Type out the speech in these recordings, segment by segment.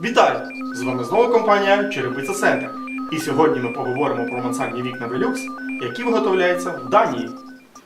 Вітаю! З вами знову компанія Черепиця Центр. І сьогодні ми поговоримо про мансардні вікна Velux, які виготовляються в Данії.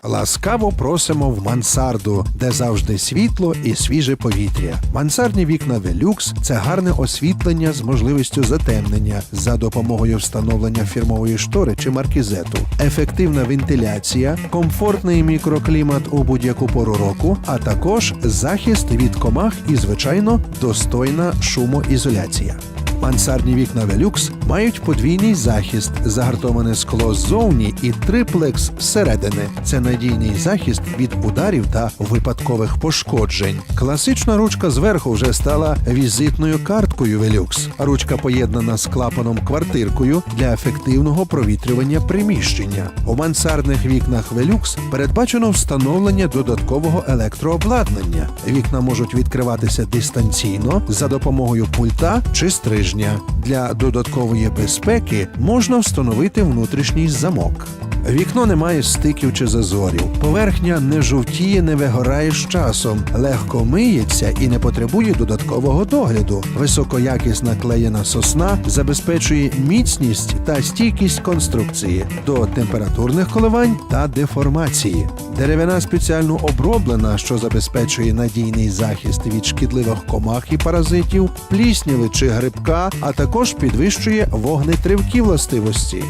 Ласкаво просимо в мансарду, де завжди світло і свіже повітря. Мансардні вікна Velux – це гарне освітлення з можливістю затемнення за допомогою встановлення фірмової штори чи маркізету, ефективна вентиляція, комфортний мікроклімат у будь-яку пору року, а також захист від комах і, звичайно, достойна шумоізоляція. Мансардні вікна Velux мають подвійний захист, загартоване скло ззовні і триплекс зсередини. Це надійний захист від ударів та випадкових пошкоджень. Класична ручка зверху вже стала візитною карткою Velux. Ручка поєднана з клапаном квартиркою для ефективного провітрювання приміщення. У мансардних вікнах Velux передбачено встановлення додаткового електрообладнання. Вікна можуть відкриватися дистанційно за допомогою пульта чи стрижня. Для додаткової безпеки можна встановити внутрішній замок. Вікно не має стиків чи зазорів. Поверхня не жовтіє, не вигорає з часом, легко миється і не потребує додаткового догляду. Високоякісна клеєна сосна забезпечує міцність та стійкість конструкції до температурних коливань та деформації. Деревина спеціально оброблена, що забезпечує надійний захист від шкідливих комах і паразитів, плісняви чи грибка, а також підвищує вогнетривкі властивості.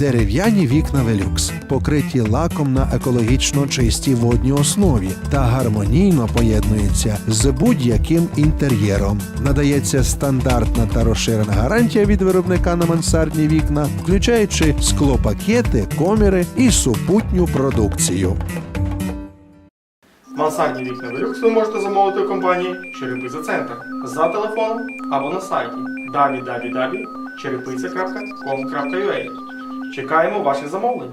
Дерев'яні вікна Velux покриті лаком на екологічно чистій водній основі та гармонійно поєднуються з будь-яким інтер'єром. Надається стандартна та розширена гарантія від виробника на мансардні вікна, включаючи склопакети, коміри і супутню продукцію. Мансардні вікна Velux ви можете замовити у компанії Черепиця Центр за телефоном або на сайті www.черепиця.com.ua Чекаємо ваші замовлення.